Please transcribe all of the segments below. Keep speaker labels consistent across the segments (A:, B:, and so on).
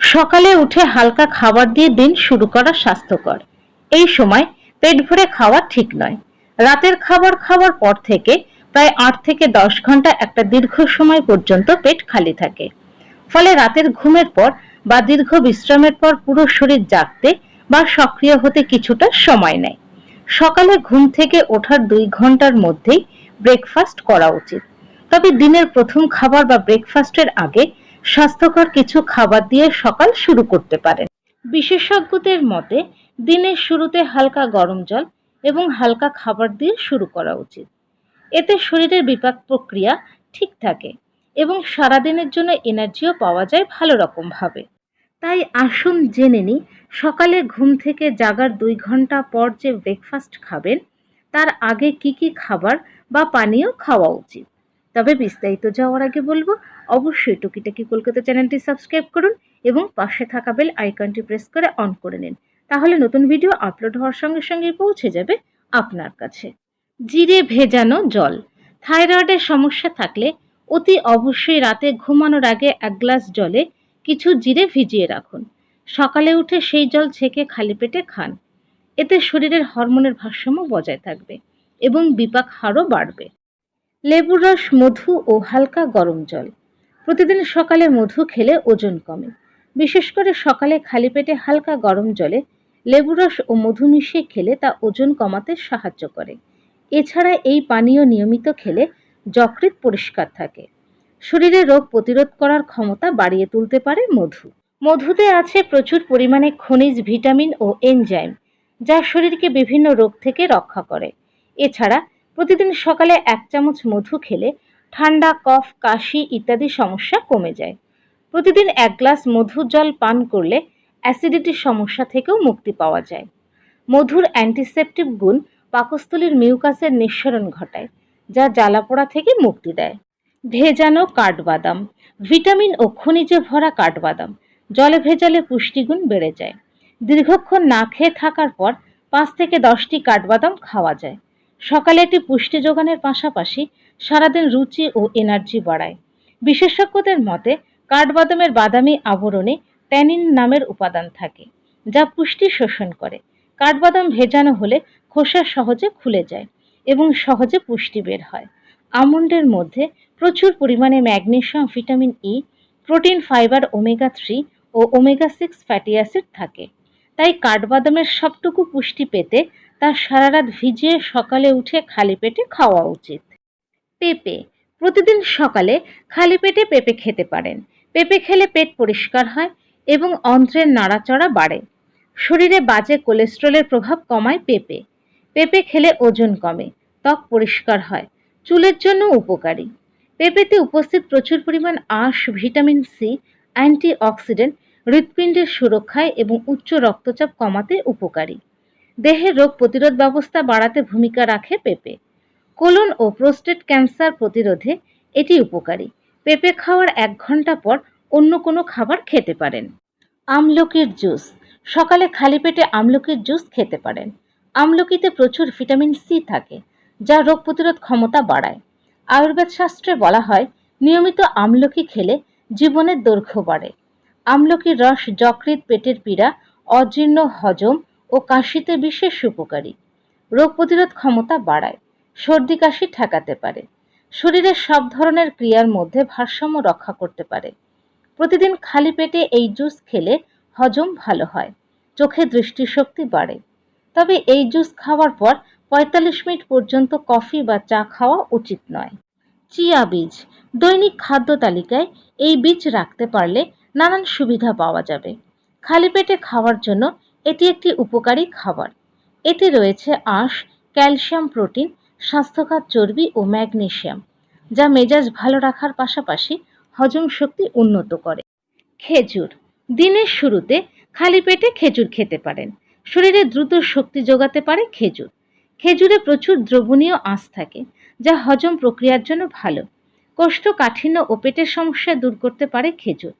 A: সকালে উঠে হালকা খাবার দিয়ে দিন শুরু করা স্বাস্থ্যকর। এই সময় পেট ভরে খাওয়া ঠিক নয়। রাতের খাবার খাওয়ার পর থেকে প্রায় আট থেকে দশ ঘণ্টা একটা দীর্ঘ সময় পর্যন্ত পেট খালি থাকে। ফলে রাতের ঘুমের পর বা দীর্ঘ বিশ্রামের পর পুরো শরীর জাগতে বা সক্রিয় হতে কিছুটা সময় নেয়। সকালে ঘুম থেকে ওঠার দুই ঘণ্টার মধ্যেই ব্রেকফাস্ট করা উচিত। তবে দিনের প্রথম খাবার বা ব্রেকফাস্টের আগে স্বাস্থ্যকর কিছু খাবার দিয়ে সকাল শুরু করতে পারেন। বিশেষজ্ঞদের মতে, দিনের শুরুতে হালকা গরম জল এবং হালকা খাবার দিয়ে শুরু করা উচিত। এতে শরীরের বিপাক প্রক্রিয়া ঠিক থাকে এবং সারাদিনের জন্য এনার্জিও পাওয়া যায় ভালো রকমভাবে। তাই আসুন জেনে নিই, সকালে ঘুম থেকে জাগার দুই ঘণ্টা পর যে ব্রেকফাস্ট খাবেন, তার আগে কি কি খাবার বা পানীয় খাওয়া উচিত। তবে বিস্তারিত যাওয়ার আগে বলব, অবশ্যই টুকিটাকি কলকাতা চ্যানেলটি সাবস্ক্রাইব করুন এবং পাশে থাকা বেল আইকনটি প্রেস করে অন করে নিন। তাহলে নতুন ভিডিও আপলোড হওয়ার সঙ্গে সঙ্গে পৌঁছে যাবে আপনার কাছে। জিরে ভেজানো জল। থাইরয়েডের সমস্যা থাকলে অতি অবশ্যই রাতে ঘুমানোর আগে এক গ্লাস জলে কিছু জিরে ভিজিয়ে রাখুন। সকালে উঠে সেই জল ছেঁকে খালি পেটে খান। এতে শরীরের হরমোনের ভারসাম্য বজায় থাকবে এবং বিপাক হারও বাড়বে। লেবুর রস, মধু ও হালকা গরম জল। প্রতিদিন সকালে মধু খেলে ওজন কমে। বিশেষ করে সকালে খালি পেটে হালকা গরম জলে লেবু রস ও মধু মিশিয়ে খেলে তা ওজন কমাতে সাহায্য করে। এছাড়া এই পানীয় নিয়মিত খেলে যকৃৎ পরিষ্কার থাকে। শরীরে রোগ প্রতিরোধ করার ক্ষমতা বাড়িয়ে তুলতে পারে মধু। মধুতে আছে প্রচুর পরিমাণে খনিজ, ভিটামিন ও এনজাইম, যা শরীরকে বিভিন্ন রোগ থেকে রক্ষা করে। এছাড়া প্রতিদিন সকালে এক চামচ মধু খেলে ঠান্ডা, কফ, কাশি ইত্যাদি সমস্যা কমে যায়। প্রতিদিন এক গ্লাস মধুর জল পান করলে অ্যাসিডিটির সমস্যা থেকেও মুক্তি পাওয়া যায়। মধুর অ্যান্টিসেপটিভ গুণ পাকস্থলীর মিউকাসের নিঃসরণ ঘটায়, যা জ্বালাপোড়া থেকে মুক্তি দেয়। ভেজানো কাঠবাদাম, ভিটামিন ও খনিজে ভরা কাঠবাদাম, জলে ভেজালে পুষ্টিগুণ বেড়ে যায়। দীর্ঘক্ষণ না খেয়ে থাকার পর পাঁচ থেকে দশটি কাঠবাদাম খাওয়া যায়। সকালে এটি পুষ্টি যোগানের পাশাপাশি সারাদিন রুচি ও এনার্জি বাড়ায়। বিশেষজ্ঞদের মতে, কাঠবাদামের বাদামি আবরণে ট্যানিন নামের উপাদান থাকে, যা পুষ্টি শোষণ করে। কাঠবাদাম ভেজানো হলে খোসা সহজে খুলে যায় এবং সহজে পুষ্টি বের হয়। আমন্ডের মধ্যে প্রচুর পরিমাণে magnesium vitamin E protein, fibre, omega three ও ওমেগা সিক্স ফ্যাটি অ্যাসিড থাকে। তাই কাঠবাদামের সবটুকু পুষ্টি পেতে তা সারা রাত ভিজিয়ে সকালে উঠে খালি পেটে খাওয়া উচিত। পেঁপে, প্রতিদিন সকালে খালি পেটে পেঁপে খেতে পারেন। পেঁপে খেলে পেট পরিষ্কার হয় এবং অন্ত্রের নাড়াচড়া বাড়ে। শরীরে বাজে কোলেস্ট্রলের প্রভাব কমায় পেঁপে। পেঁপে খেলে ওজন কমে, ত্বক পরিষ্কার হয়, চুলের জন্য উপকারী। পেঁপেতে উপস্থিত প্রচুর পরিমাণ আঁশ, ভিটামিন সি অ্যান্টি অক্সিডেন্ট হৃৎপিণ্ডের সুরক্ষায় এবং উচ্চ রক্তচাপ কমাতে উপকারী। দেহের রোগ প্রতিরোধ ব্যবস্থা বাড়াতে ভূমিকা রাখে পেঁপে। কোলন ও প্রোস্টেট ক্যান্সার প্রতিরোধে এটি উপকারী। পেঁপে খাওয়ার এক ঘণ্টা পর অন্য কোনো খাবার খেতে পারেন। আমলকির জুস। সকালে খালি পেটে আমলকির জুস খেতে পারেন। আমলকিতে প্রচুর ভিটামিন সি থাকে, যা রোগ প্রতিরোধ ক্ষমতা বাড়ায়। আয়ুর্বেদ শাস্ত্রে বলা হয়, নিয়মিত আমলকি খেলে জীবনের দৈর্ঘ্য বাড়ে। আমলকির রস যকৃৎ পেটের পীড়া, অজীর্ণ হজম ও কাশিতে বিশেষ উপকারী। রোগ প্রতিরোধ ক্ষমতা বাড়ায়, সর্দি কাশি ঠেকাতে পারে, শরীরের সব ধরনের ক্রিয়ার মধ্যে ভারসাম্য রক্ষা করতে পারে। প্রতিদিন খালি পেটে এই জুস খেলে হজম ভালো হয়, চোখে দৃষ্টিশক্তি বাড়ে। তবে এই জুস খাওয়ার পর পঁয়তাল্লিশ মিনিট পর্যন্ত কফি বা চা খাওয়া উচিত নয়। চিয়া বীজ, দৈনিক খাদ্য তালিকায় এই বীজ রাখতে পারলে নানান সুবিধা পাওয়া যাবে। খালি পেটে খাওয়ার জন্য এটি একটি উপকারী খাবার। এতে রয়েছে আঁশ, ক্যালসিয়াম প্রোটিন স্বাস্থ্যকর চর্বি ও ম্যাগনেশিয়াম যা মেজাজ ভালো রাখার পাশাপাশি হজম শক্তি উন্নত করে। খেজুর। দিনের শুরুতে খালি পেটে খেজুর খেতে পারেন। শরীরে দ্রুত শক্তি যোগাতে পারে খেজুর। খেজুরে প্রচুর দ্রবণীয় আঁশ থাকে, যা হজম প্রক্রিয়ার জন্য ভালো। কোষ্ঠকাঠিন্য ও পেটের সমস্যা দূর করতে পারে খেজুর।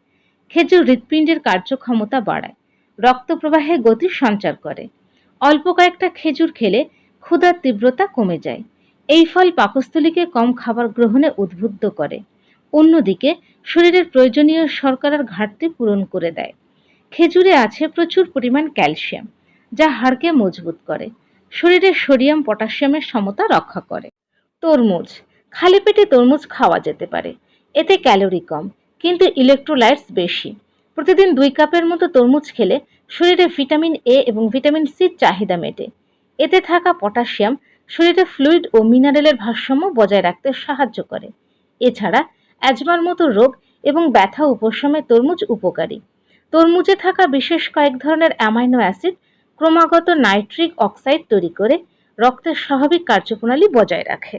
A: খেজুর হৃৎপিণ্ডের কার্যক্ষমতা বাড়ায়। রক্ত প্রবাহে গতি সঞ্চার করে। অল্প কয়েকটা খেজুর খেলে ক্ষুধার তীব্রতা কমে যায়। এই ফল পাকস্থলীকে কম খাবার গ্রহণে উদ্বুদ্ধ করে। অন্যদিকে, শরীরের প্রয়োজনীয় শর্করার ঘাটতি পূরণ করে দেয়। খেজুরে আছে প্রচুর পরিমাণ ক্যালসিয়াম, যা হাড়কে মজবুত করে। শরীরে সোডিয়াম, পটাশিয়ামের সমতা রক্ষা করে। তরমুজ, খালি পেটে তরমুজ খাওয়া যেতে পারে। এতে ক্যালোরি কম, কিন্তু ইলেকট্রোলাইটস বেশি। প্রতিদিন দুই কাপের মতো তরমুজ খেলে শরীরে ভিটামিন এ এবং ভিটামিন সির চাহিদা মেটে। এতে থাকা পটাশিয়াম শরীরে ফ্লুইড ও মিনারেলের ভারসাম্য বজায় রাখতে সাহায্য করে। এছাড়া অ্যাজমার মতো রোগ এবং ব্যথা উপশমে তরমুজ উপকারী। তরমুজে থাকা বিশেষ কয়েক ধরনের অ্যামাইনো অ্যাসিড ক্রমাগত নাইট্রিক অক্সাইড তৈরি করে রক্তের স্বাভাবিক কার্যপ্রণালী বজায় রাখে।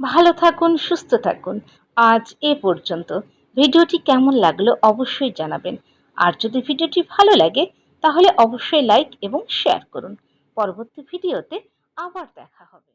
A: ভালো থাকুন, সুস্থ থাকুন। আজ এ পর্যন্ত। ভিডিওটি কেমন লাগল অবশ্যই জানাবেন। আর যদি ভিডিওটি ভালো লাগে, তাহলে অবশ্যই লাইক এবং শেয়ার করুন। পরবর্তী ভিডিওতে আবার দেখা হবে।